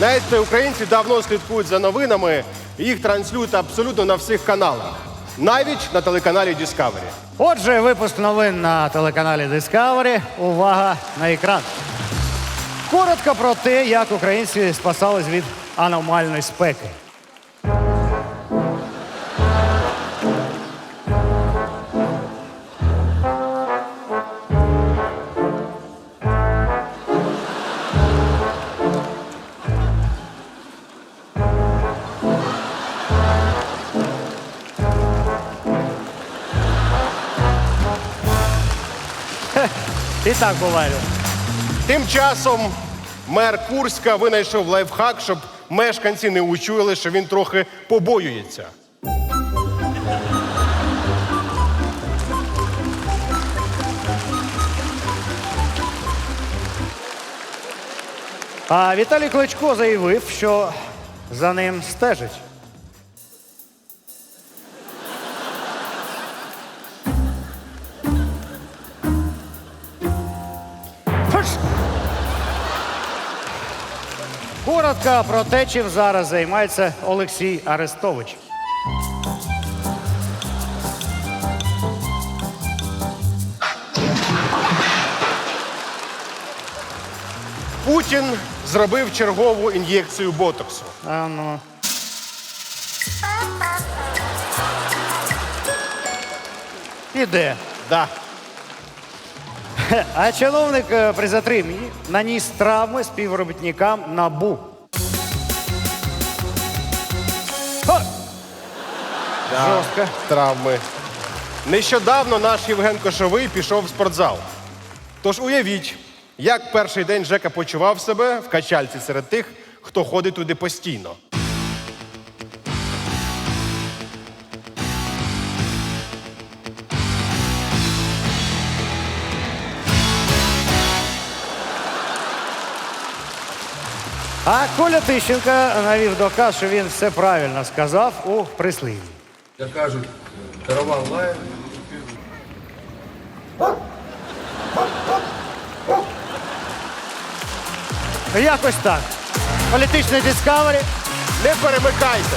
Знаєте, українці давно слідкують за новинами, їх транслюють абсолютно на всіх каналах, навіть на телеканалі Discovery. Отже, випуск новин на телеканалі Discovery. Увага на екран. Коротко про те, як українці спасались від аномальної спеки. І так буває. Тим часом мер Курська винайшов лайфхак, щоб мешканці не учуяли, що він трохи побоюється. А Віталій Кличко заявив, що за ним стежить. Фиш! Коротко про те, чим зараз займається Олексій Арестович. Путін зробив чергову ін'єкцію ботоксу. А ну. Іде. Да. А чиновник е, при затриманні наніс травми співробітникам НАБУ. Ха! Жорстко. Травми. Нещодавно наш Євген Кошовий пішов в спортзал. Тож уявіть, як перший день Жека почував себе в качальці серед тих, хто ходить туди постійно. А Коля Тищенка навів доказ, що він все правильно сказав у прислів'ї. Як кажуть, караван лає. Якось так. Політичний дискавері. Не перемикайте!